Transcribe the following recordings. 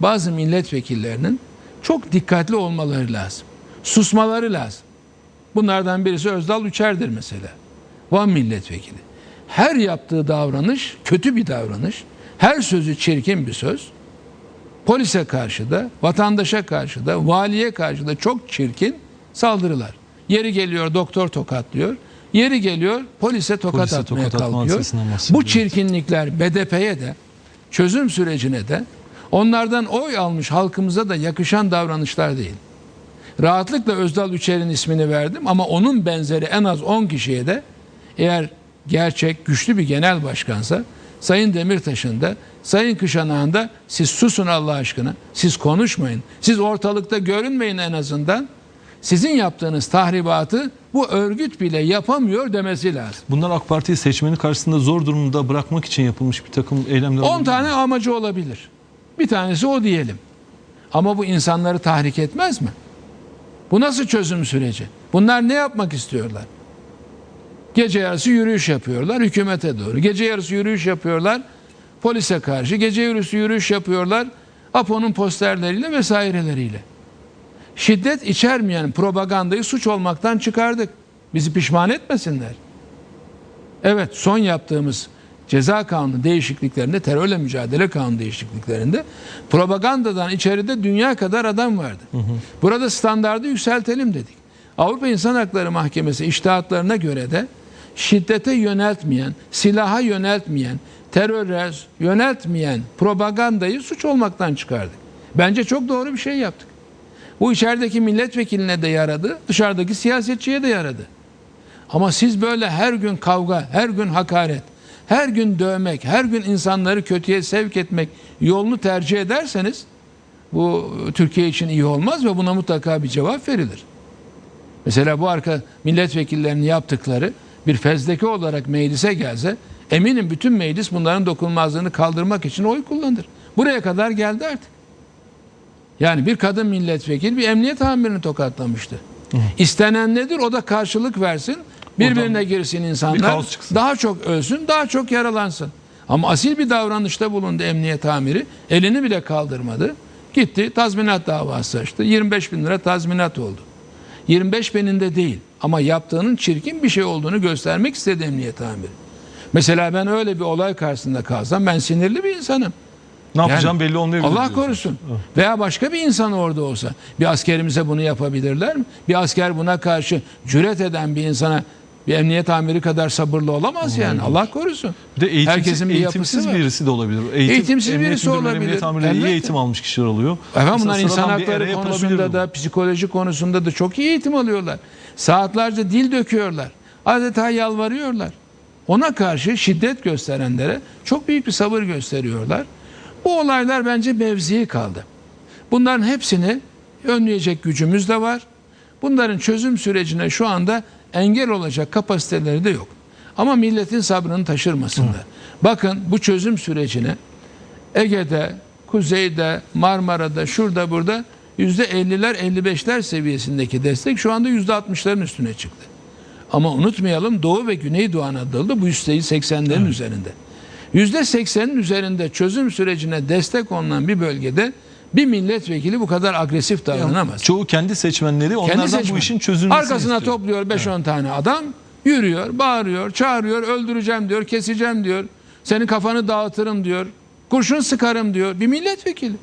bazı milletvekillerinin çok dikkatli olmaları lazım. Susmaları lazım. Bunlardan birisi Özdal Üçer'dir mesela. Van milletvekili. Her yaptığı davranış kötü bir davranış. Her sözü çirkin bir söz. Polise karşı da, vatandaşa karşı da, valiye karşı da çok çirkin saldırılar. Yeri geliyor doktor tokatlıyor. Yeri geliyor polise tokat Polise atmaya tokat kalkıyor. Bu çirkinlikler BDP'ye de çözüm sürecine de onlardan oy almış halkımıza da yakışan davranışlar değil. Rahatlıkla Özdal Üçer'in ismini verdim ama onun benzeri en az 10 kişiye de eğer gerçek güçlü bir genel başkansa Sayın Demirtaş'ın da Sayın Kışanağ'ın da siz susun Allah aşkına. Siz konuşmayın. Siz ortalıkta görünmeyin en azından. Sizin yaptığınız tahribatı bu örgüt bile yapamıyor demesi lazım. Bunlar AK Parti'yi seçmenin karşısında zor durumda bırakmak için yapılmış bir takım eylemler. 10 olabilir tane amacı olabilir. Bir tanesi o diyelim. Ama bu insanları tahrik etmez mi? Bu nasıl çözüm süreci? Bunlar ne yapmak istiyorlar? Gece yarısı yürüyüş yapıyorlar hükümete doğru. Gece yarısı yürüyüş yapıyorlar polise karşı. Gece yarısı yürüyüş yapıyorlar APO'nun posterleriyle vesaireleriyle. Şiddet içermeyen propagandayı suç olmaktan çıkardık. Bizi pişman etmesinler. Evet son yaptığımız ceza kanunu değişikliklerinde terörle mücadele kanunu değişikliklerinde propagandadan içeride dünya kadar adam vardı. Burada standardı yükseltelim dedik. Avrupa İnsan Hakları Mahkemesi iştahatlarına göre de şiddete yöneltmeyen, silaha yöneltmeyen, teröre yöneltmeyen propagandayı suç olmaktan çıkardık. Bence çok doğru bir şey yaptık. Bu içerideki milletvekiline de yaradı, dışarıdaki siyasetçiye de yaradı. Ama siz böyle her gün kavga, her gün hakaret, her gün dövmek, her gün insanları kötüye sevk etmek yolunu tercih ederseniz bu Türkiye için iyi olmaz ve buna mutlaka bir cevap verilir. Mesela bu arka milletvekillerinin yaptıkları bir fezleke olarak meclise gelse eminim bütün meclis bunların dokunulmazlığını kaldırmak için oy kullanır. Buraya kadar geldi artık. Yani bir kadın milletvekili bir emniyet amirini tokatlamıştı. İstenen nedir? O da karşılık versin. Birbirine girsin insanlar. çıksın. Daha çok ölsün, daha çok yaralansın. Ama asil bir davranışta bulundu emniyet amiri. Elini bile kaldırmadı. Gitti tazminat davası açtı. 25 bin lira tazminat oldu. 25 bininde değil ama yaptığının çirkin bir şey olduğunu göstermek istedi emniyet amiri. Mesela ben öyle bir olay karşısında kalsam ben sinirli bir insanım. Ne yapacağım Yani belli olmayabilir. Allah diyorsun. korusun. Veya başka bir insan orada olsa. Bir askerimize bunu yapabilirler mi? Bir asker buna karşı cüret eden bir insana bir emniyet amiri kadar sabırlı olamaz yani. Allah korusun. Bir de eğitimsiz, Herkesin bir eğitimsiz yapısı var. birisi de olabilir. Eğitim, Eğitimsiz birisi olabilir. Emniyet amirleri iyi eğitim almış kişiler oluyor. Efendim bunlar insan hakları konusunda bu. da psikoloji konusunda da çok iyi eğitim alıyorlar. Saatlerce dil döküyorlar. Adeta yalvarıyorlar. Ona karşı şiddet gösterenlere çok büyük bir sabır gösteriyorlar. Bu olaylar bence mevzii kaldı. Bunların hepsini önleyecek gücümüz de var. Bunların çözüm sürecine şu anda engel olacak kapasiteleri de yok. Ama milletin sabrını taşırmasınlar. Bakın bu çözüm sürecine Ege'de, Kuzey'de, Marmara'da, şurada burada yüzde 50'ler 55'ler seviyesindeki destek şu anda yüzde 60'ların üstüne çıktı. Ama unutmayalım Doğu ve Güneydoğu Anadolu'da bu yüzdeyi 80'lerin üzerinde. Yüzde 80'in üzerinde çözüm sürecine destek olunan bir bölgede bir milletvekili bu kadar agresif davranamaz. Çoğu kendi seçmenleri onlardan Kendi seçmen. bu işin çözülmesini Arkasına istiyor. topluyor 5-10 tane adam. Yürüyor, bağırıyor, çağırıyor, öldüreceğim diyor, keseceğim diyor. Senin kafanı dağıtırım diyor. Kurşun sıkarım diyor. Bir milletvekili.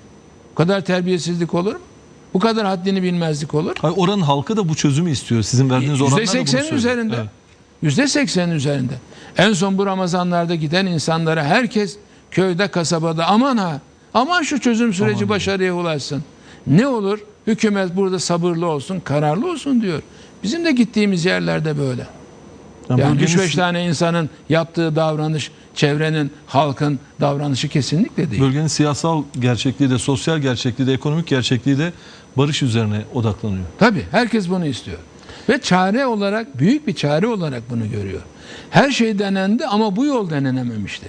Bu kadar terbiyesizlik olur mu? Bu kadar haddini bilmezlik olur. Hayır, oranın halkı da bu çözümü istiyor. Sizin verdiğiniz oranlar da bunu %80'in söylüyor. üzerinde. Evet. Yüzde seksenin üzerinde. En son bu Ramazanlarda giden insanlara herkes köyde kasabada aman ha aman şu çözüm süreci başarıya ulaşsın. Ne olur hükümet burada sabırlı olsun kararlı olsun diyor. Bizim de gittiğimiz yerlerde böyle. Yani Yani bölgenin- 3-5 tane insanın yaptığı davranış çevrenin halkın davranışı kesinlikle değil. Bölgenin siyasal gerçekliği de, sosyal gerçekliği de, ekonomik gerçekliği de barış üzerine odaklanıyor. Tabii herkes bunu istiyor. Ve çare olarak büyük bir çare olarak bunu görüyor. Her şey denendi ama bu yol denenememişti.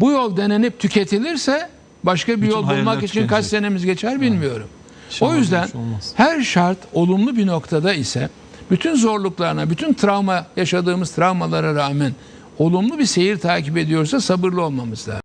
Bu yol denenip tüketilirse başka bir Bütün yol bulmak için kaç senemiz geçer bilmiyorum. İnşallah o yüzden her şart olumlu bir noktada ise bütün zorluklarına, bütün travma yaşadığımız travmalara rağmen olumlu bir seyir takip ediyorsa sabırlı olmamız lazım.